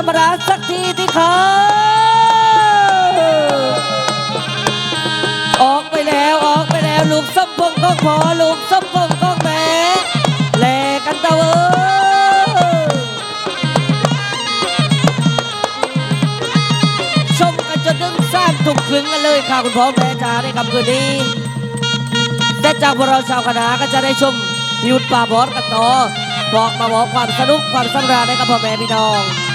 ธรรมราชสักทีที่เขาออกไปแล้วออกไปแล้วลูกส้มพงก็พอลูกส้มพงก็แม่แลกันตะเวยชมกันจนถึงสร้างถุงคลึงกันเลยค่ะ คุณพ่อแม่จ๋าในคำคืนนี้แต่จากพวกเราชาวคณะก็จะได้ชมพิวตป่าบอสกันต่อบอกมาบอกความสนุกความสำราญให้กับพ่อแม่พี่น้อง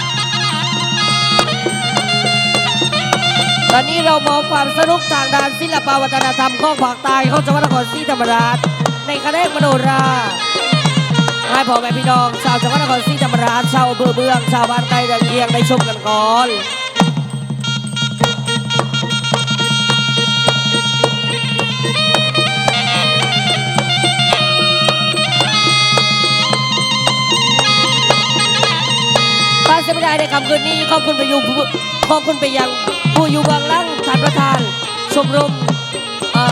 ตอนนี้เรามองความสนุกทางด้านศิลปวัฒนธรรมของภาคใต้ของจังหวัดนครศรีธรรมราช ในคณะมโนราให้พ่อแม่พี่น้องชาวจังหวัดนครศรีธรรมราชชาวอำเภอเมืองชาวบ้านใกล้เรือนเคียงได้ชมกันก่อนการเสียไม่ได้ในคำคืนนี้ขอบคุณไปยูขอบคุณไปยัง ผู้อยู่เบื้องหลังท่านประธานชมรมอ่า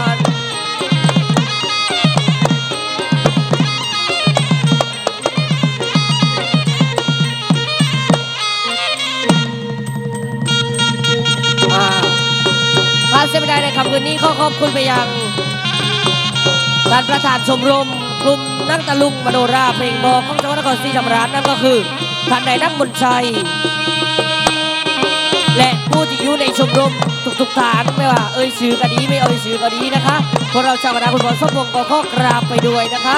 อ่าการเสียไม่ได้ในคำคืนนี้ขอขอบคุณไปยังท่านประธานชมรมกลุ่มนักตะลุงมโนราเพลงบอกของจังหวัดนครศรีธรรมราชนั่นก็คือท่านนายนักมนชัย และผู้ที่อยู่ในชมรมทุกๆฐานไม่ว่าเอ่ยชื่อก็ดีไม่เอ่ยชื่อก็ดีนะคะพวกเราชาวคณะคุณบอลส้มวงก็ขอกราบไปด้วยนะคะ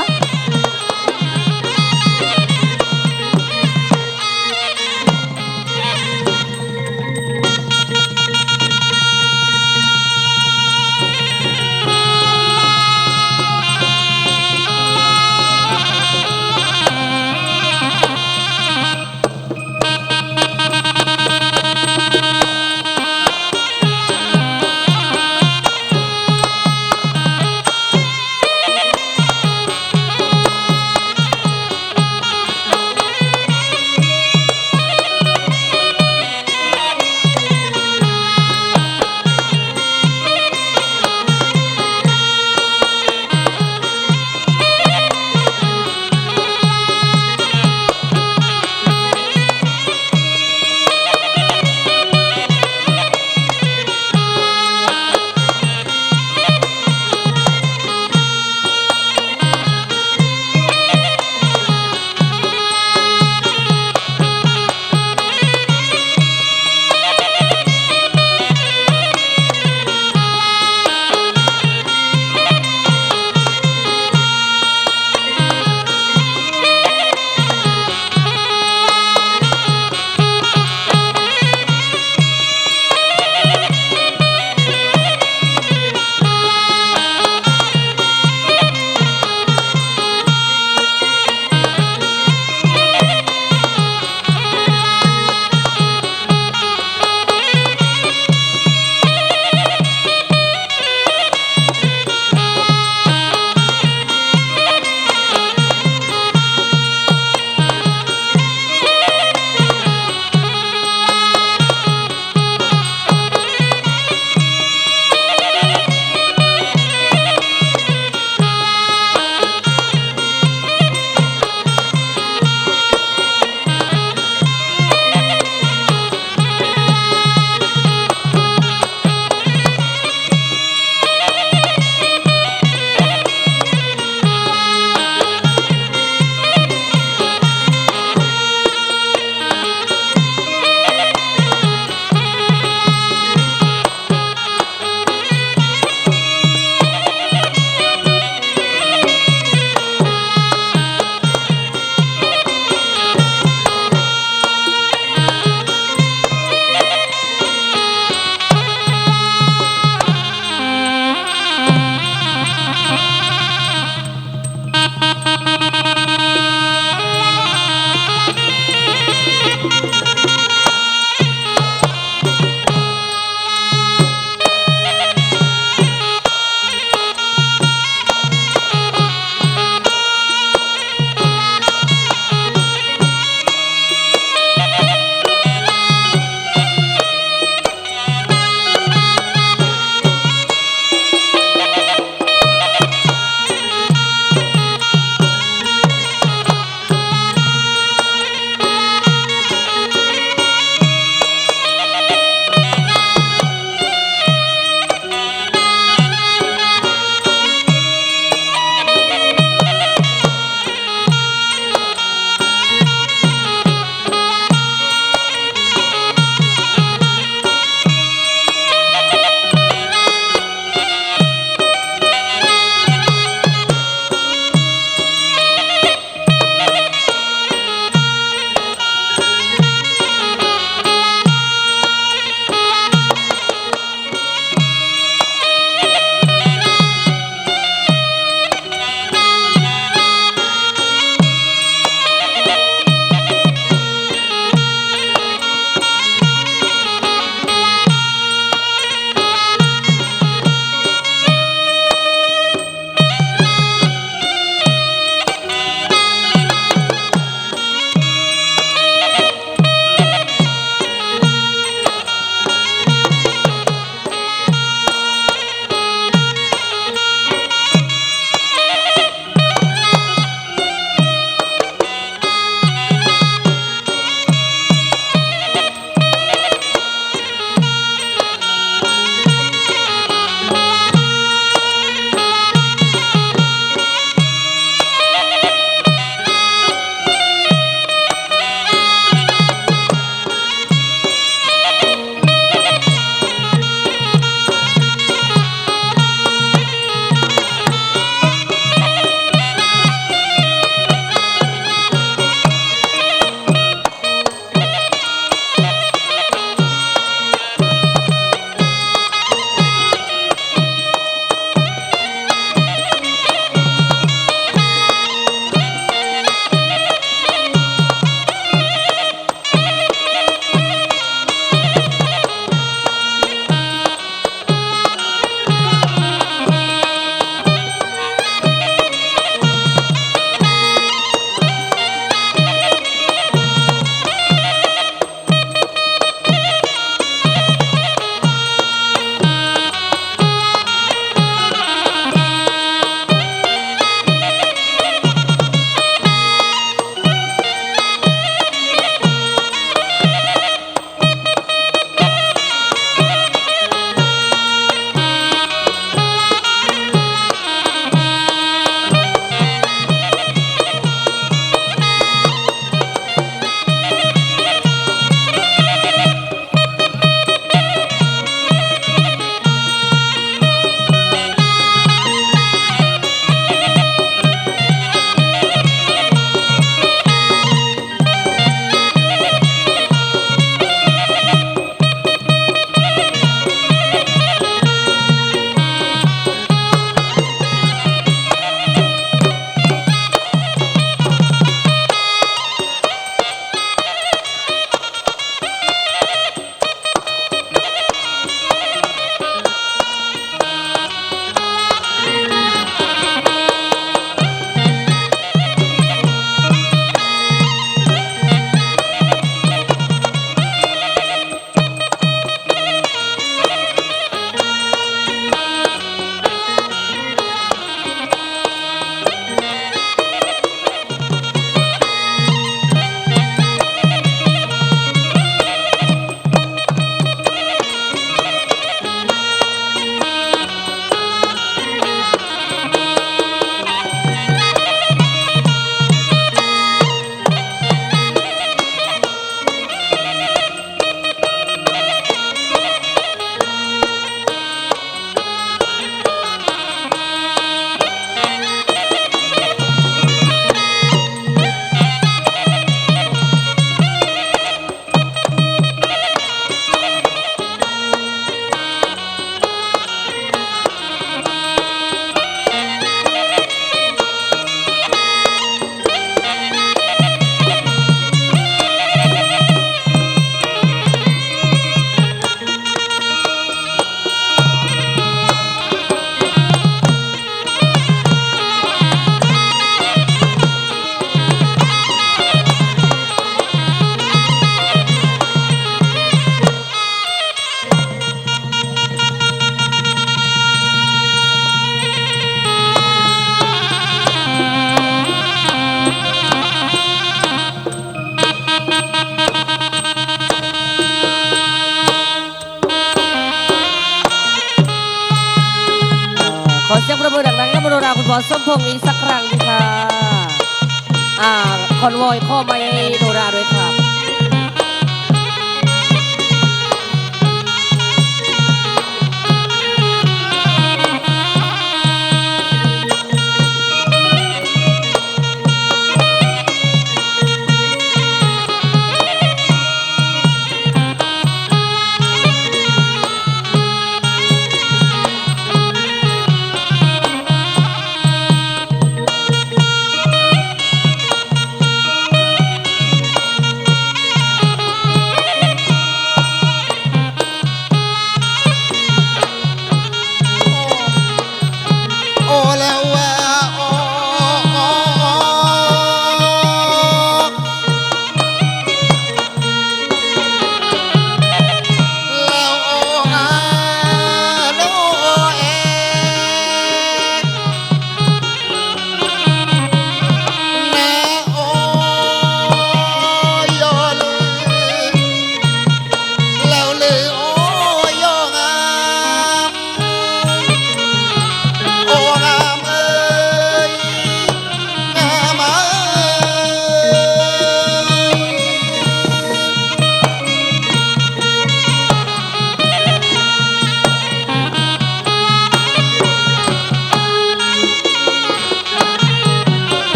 อนวอยข้อไม่โนราด้วย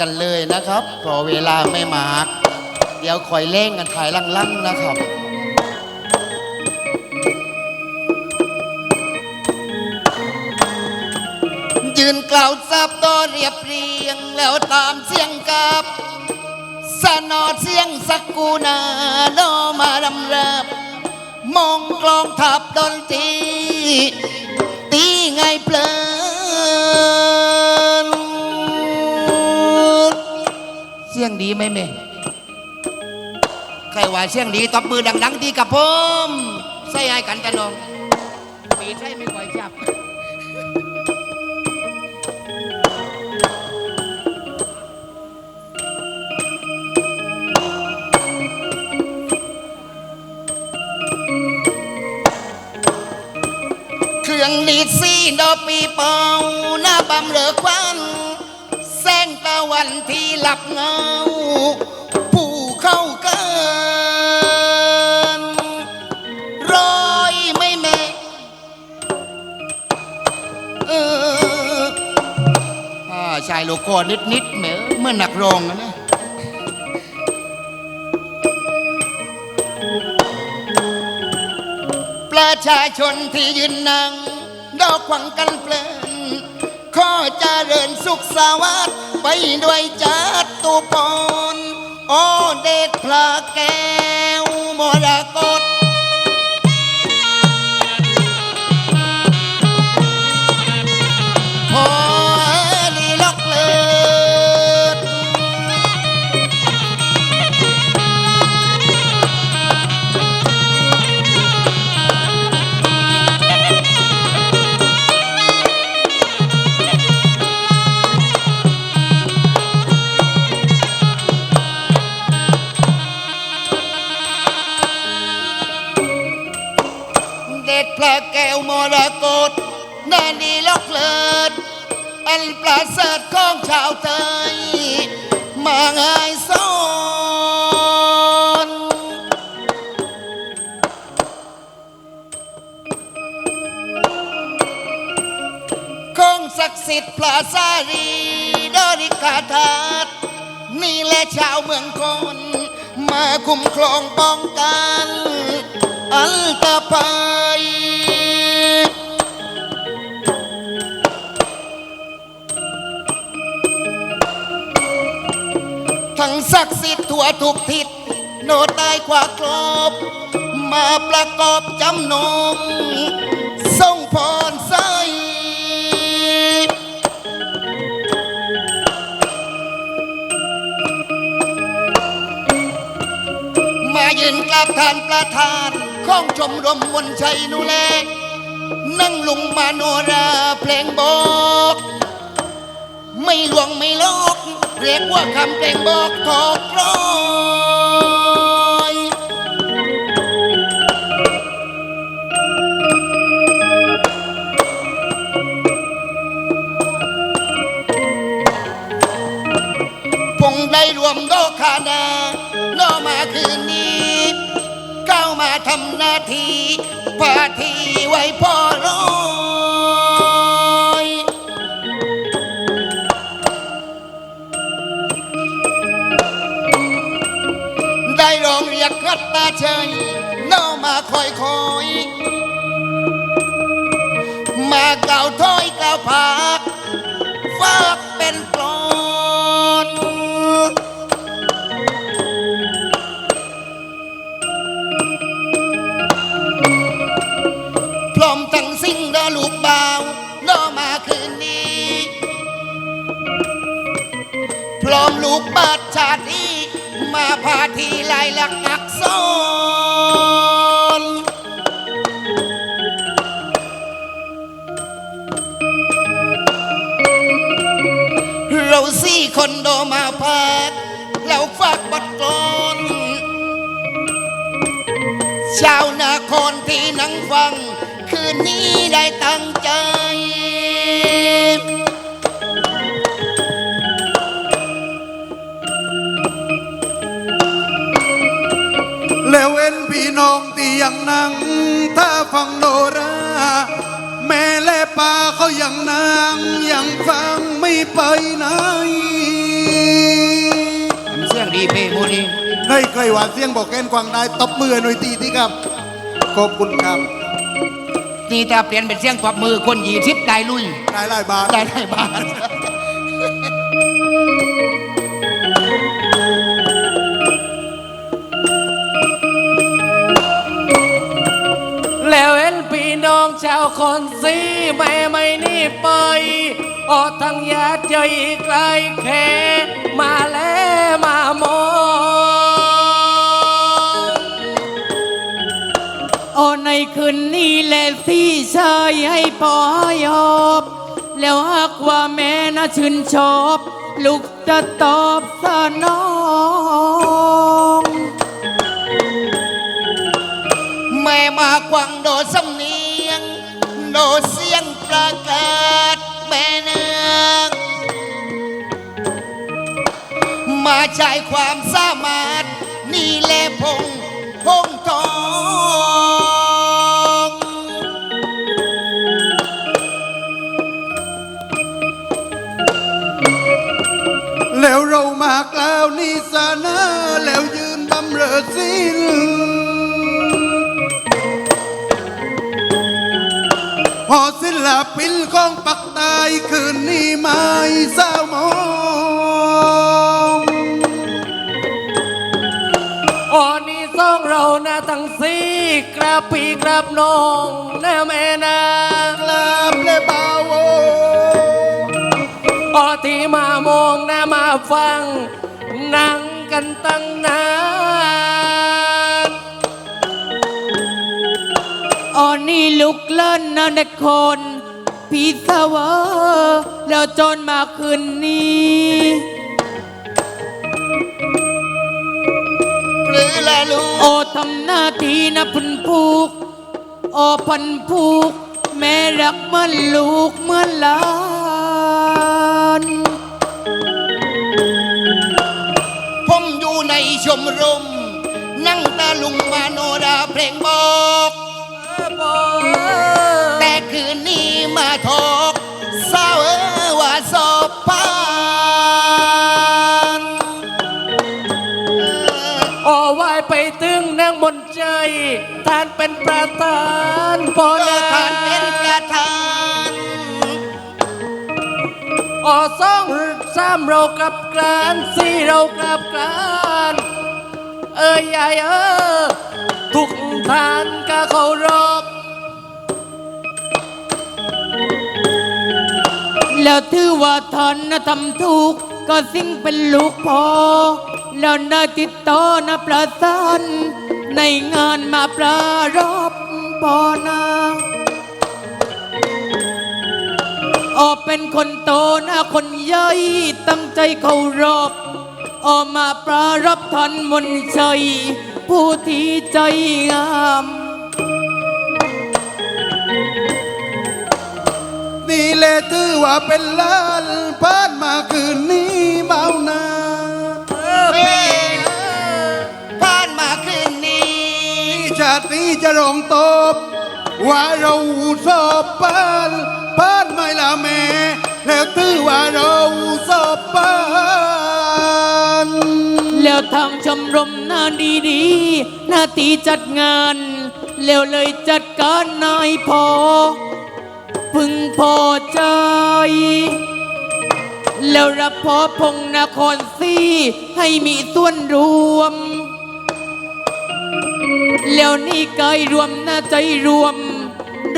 กันเลยนะครับเพอเวลาไม่มาก เดี๋ยวคอยเล่งกันถ่ายลังๆนะครับยืนกล่าวซับต่อเรียบเรียงแล้วตามเสียงกับสนอเสียงสักกูนาโนมาดำรับมองกลองทับดนตรีตีไงเพลิน เสียงดีไหมเมใครว่าเสียงดีตบมือดังๆดีกับผมใส่ให้กันตะนองปีใช่ไม่ค่อยจับเครื่องดีดซีดอกปีเป่าหน้าบำเหลือควันแสงตะ วันที่หลับเงา ผู้เข้ากันร้อยไม่แม่เอออ่าชายโลโก้นิดๆเหมือเมื่อนักรองนะประชาชนที่ยืนนั่งดอกขวังกันเพลินขอเจริญสุขสวัสดิ์ ไปด้วยจัดตุพรโอเดชพระแก้วมรกต มืองคนมาคุ้มครองป้องกัน อันตภัยทั้งศักดิ์สิทธิ์ทั่วทุกทิศโนตายกว่ากรบ มาประกอบจำนงส่งพรใส ยืนกราบทานประธานข้องชมรมมวลชัยนุแลนั่งลุงมาโนราเพลงบอก ไม่หลวงไม่ลอก เรียกว่าคำเพลงบอกทอกรอง รวมโลกขานาโนมาคืนนี้ก้าวมาทำหน้าที่พาทีไว้พ่อร้อยได้ร้องเรียกรัดตาเชยโนมาคอยคอยมาเก่าถ้อยเก่าวผากฝากเป็น ลูกบ่าวรอมาคืนนี้ พร้อมลูกบาดชาติมาพาทีลายลักษณ์อักษรเราสี่คนโดมาพักเราฝากบทกลอนชาวนาคนที่นั่งฟัง คืนนี้ได้ตั้งใจ แล้วเอ็นพี่น้องที่ยังนั่งถ้าฟังโนรา แม่และป้าเขายังนั่งยังฟังไม่ไปไหนเสียงดีเพมูนีในใครว่าเสียงบอกแกนกวางได้ตบมือหน่อยตีที่ครับ ขอบคุณครับ นี่ถ้าเปลี่ยนเป็นเสียงปรบมือคนหยีทิพย์ได้ลุย ได้หลายบาทได้ได้บ้านแล้วเห็นพี่น้องชาวคนซีไม่ไม่นี่ไปออกทางญาติใจไกลแค่มาแล้วมามอ ในคืนนี้แหละสิชายให้ปอยอบแล้วหากว่าแม่น่าชื่นชอบ ลูกจะตอบสนอง แม่มากวังโดสำเนียงโดเสียงประกาศแม่นางมาใช้ความสามารถ นี่แหละพง พงทองแล้วเรามากล่าวนิสานาแล้วยืนบำเรอสิ้นพอศิลปินของปักตายคืนนี้ไม่เศร้ามองอ๋อน สองเรานะทั้งสี่กราบพี่กราบน้องนะแม่นากลาบและบาวโวอ๋อที่มามองนะมาฟัง นั่งกันตั้งนานอ๋อนี่ลูกเล่นนะเด็กคนพี่สาวาแล้วจนมาคืนนี้ รือละลูก โอ้ทำหน้าที่นะพันผูก โอ้พันผูก แม่รักเมันลูกเมือลานผมอยู่ในชมรม นั่งตาลุงมาโนราเพลงบอ งนางบนใจท่านเป็นประธานพอก็นาทานเป็นประธานอ้สองสามเรากลับกลานสี่เรากลับกลานเอ้ยยายเออทุกท่านก็เคารพแล้วถือว่าท่านนะทำถูกก็สิ่งเป็นลูกพอแล้วนาติดต่อนะประสาน ในงานมาปรารบปอนาออกเป็นคนโตนะคนใหญ่ตั้งใจเคารพออกมาปรารบท่านมนต์ชัย ผู้ที่ใจงามนี่แหละถือว่าเป็นล้านผ่านมาคืนนี้เบานาากนี้จะรองตบ ว่าเราสอบเปานผ่านไม่ละแม่แล้วถือว่าเราสอบเปานแล้วทางชมรมหน้าดีๆหน้าตีจัดงาน แล้วเลยจัดการนายพอ พึงพอใจ แล้วรับพอพงนครซีให้มีส่วนรวม แล้วนี่กายรวมหน้าใจรวม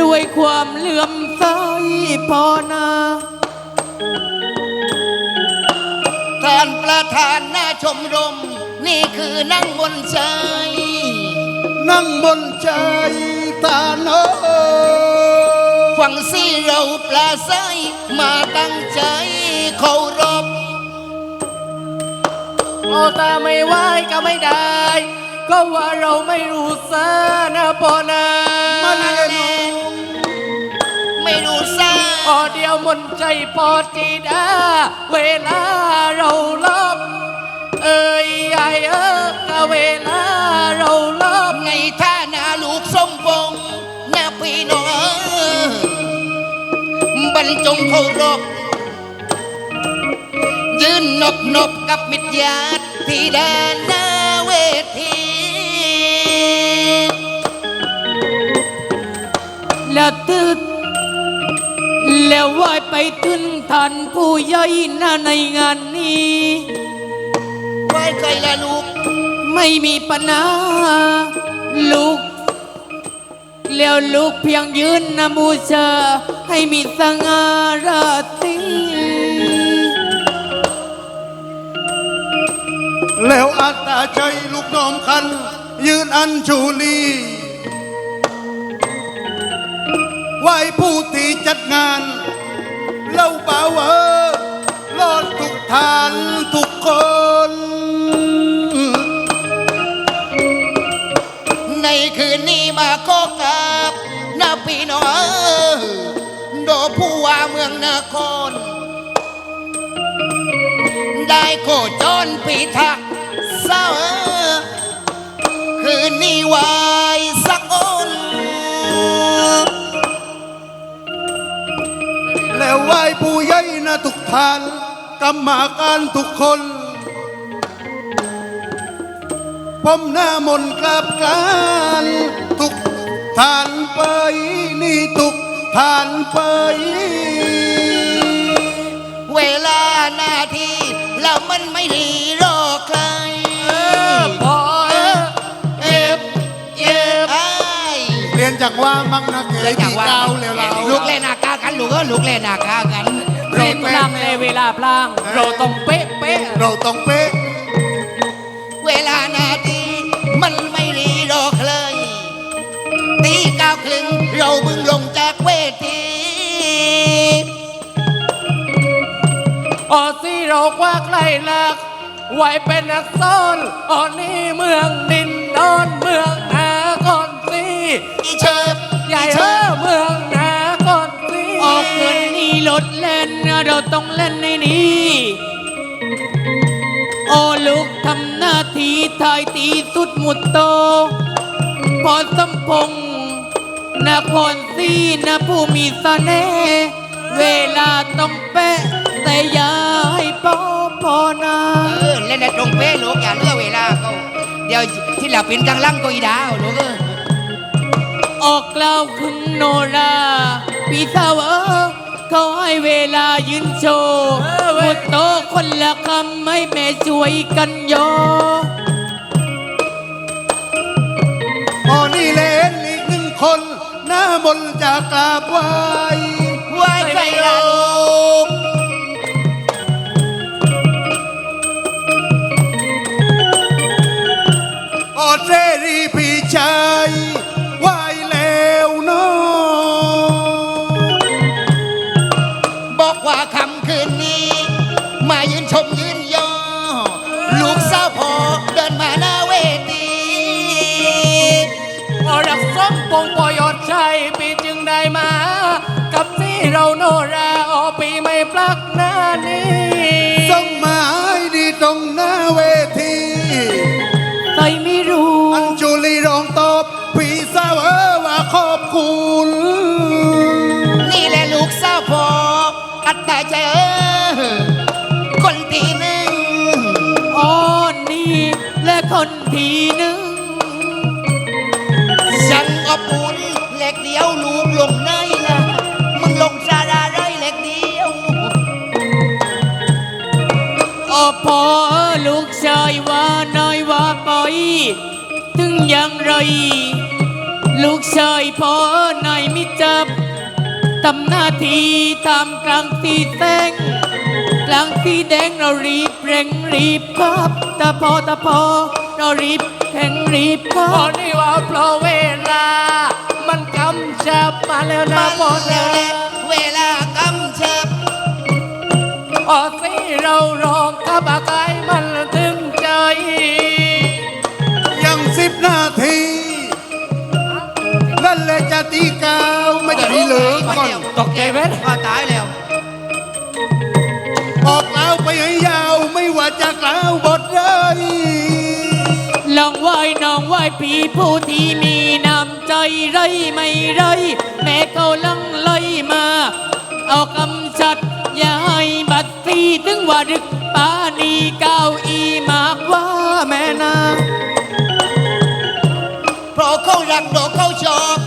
ด้วยความเหลื่อมใสพอนาท่านประธานหน้าชมรม นี่คือนั่งบนใจ นั่งบนใจตาโนฟังสิเราปลาใสมาตั้งใจเคารพโอ้ตาไม่ไหวก็ไม่ได้ ก็ว่าเราไม่รู้ซะนะปอนามันเองน้องไม่รู้ซาพอเดียวมนใจปอจีดาเวลาเราลบเอ้ยใหญ่เออก็เวลาเราลบไงท่านาลูกสมพงษ์นาพี่น้องบรรจงเคารพยืนนบนบกับมิตรญาติที่แดนหน้าเวที แล้วตืดแล้วไหวไปถึงท่านผู้ใหญ่นะในงานนี้ไว้ใจละลูก ไม่มีปัญหาลูก แล้วลูกเพียงยืนนะบูชาให้มีสง่าราตรีแล้วอัตตาใจลูกน้อมคัน ยืนอันชูลี ไหวผู้ที่จัดงานเล่าเบาเออรอดทุกทานทุกคน ในคืนนี้มาขอกับนาพี่น้องโดผู้ว่าเมืองนคร ได้โคจรพิทักเศร้าคืนนี้วาย สักอนแล้วไหวผู้ใหญ่นะทุกทานกรรมาการทุกคนผมหน้ามนต์กราบกรานทุกทานไปนี่ทุกทานไป เวลานาทีแล้วมันไม่ดีรอใคร จากว่ามังนะเกเลยจากที่ว่าเก้าเร็วเราลูกเล่นอากากันลูกเออลูกเล่นอากากันเล่นพลังในเวลาพลางเราต้องเป๊ะเป๊ะเราต้องเป๊ะเวลานาทีมันไม่รีรอใครตีเก้าครึ่งเราเพิ่งลงจากเวทีออซี่เราคว้าใครลักไว้เป็นนักซ่อนออนี่เมืองดินดอนเมืองนาก่ อนสิอีเชิบใหญ่เออเมืองนาก่อนสิออกเงินนี่ลดเล่นนะเราต้องเล่นในนี้ โอ้ลูกทำหน้าที่ทายตีสุดหมุดโต พอสมพงษ์นครซีนะผู้มีเสน่ห์เวลาต้องเป๊ะแต่อย่าให้ปอพอนาเออเล่นในตรงเป๊ะลูกอย่าเลือกเวลาเขาเดี๋ยวที่เราเป็นกลางล่างก็อีดาวลูกเออ ออกกล่าวคุณโนราพี่สาวเขาให้เวลายืนโชว์หมดโตคนละคำให้แม่ช่วยกันโยอ๋อนี่เลนอีกหนึ่งคน หน้ามนจะกราบไหว้ไหว้ใคล่ เราโนราออปีไม่ปลักหน้านี้ส่งมาให้ดีตรงหน้าเวทีใครไม่รู้อันจุลีร้องตอบพี่สาวเออว่าขอบคุณนี่แหละลูกสาวพออัตตาใจเออคนที่หนึ่งอ้อนนี่และคนทีหนึ่งฉันอบอุ่นเล็กเดียวลูกลงไหน พอลูกชายว่านายว่าปล่อย ถึงอย่างไร ลูกชายพอนายมิจับทำหน้าที่ทำกลางสีแดงกลางสีแดงเรารีบเร่งรีบครับตาพอตาพอเรารีบแข่งรีบครับพอนี่ว่าเพราะเวลา มันกำชับมาแล้วนะมาพอแล้แล้ว พอสิเราร้องกับอากายมันถึงใจ ยังสิบนาทีนั่นแหละจะตีกาวไม่จะดีเหลือก่อนตกใจไหมก็ตายแล้วออกแล้วไปให้ยาวไม่ว่าจะกล่าวบทเลยลองไหว้น้องไหว้ผีผู้ที่มีน้ำใจไรไม่ไรแม่เขาลังไล่มา เอากำจัดอย่าให้บัดซีถึง ว่าดึกปานีเก้าอีมากว่าแม่นาเพราะเขารักดอกเขาชอบ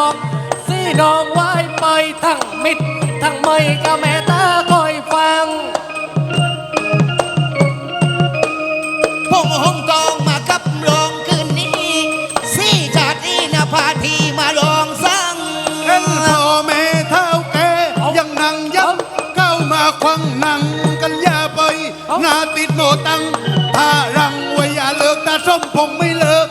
ายเสื้อลองสีน้องไหว้ไปทั้งมิดทั้งไม่ก็แม่ตาคอยฟังพงหงกองมากับร้องคืนนี้สี่ชาตินี้นะพาทีมาร้องสั่งเห็นพ่อแม่เท่าแกยังนั่งยับเข้ามาควังนั่งกันอย่าไปหน้าติดโนตังถ้ารังไว้อย่าเลิกตาส้มผมไม่เลิก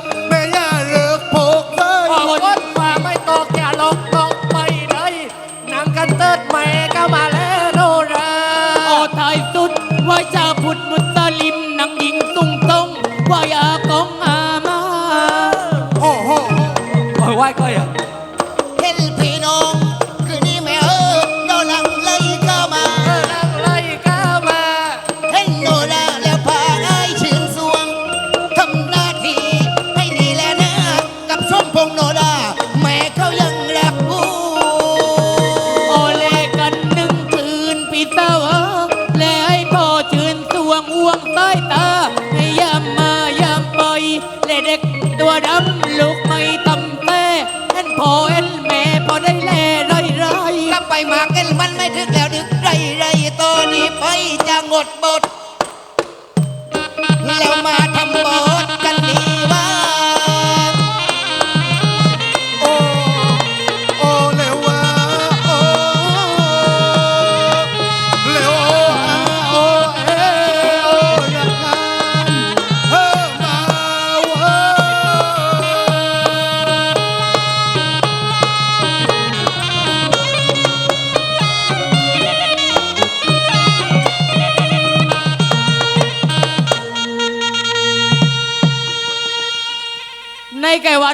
ม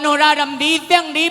นราดำดีเสียงดี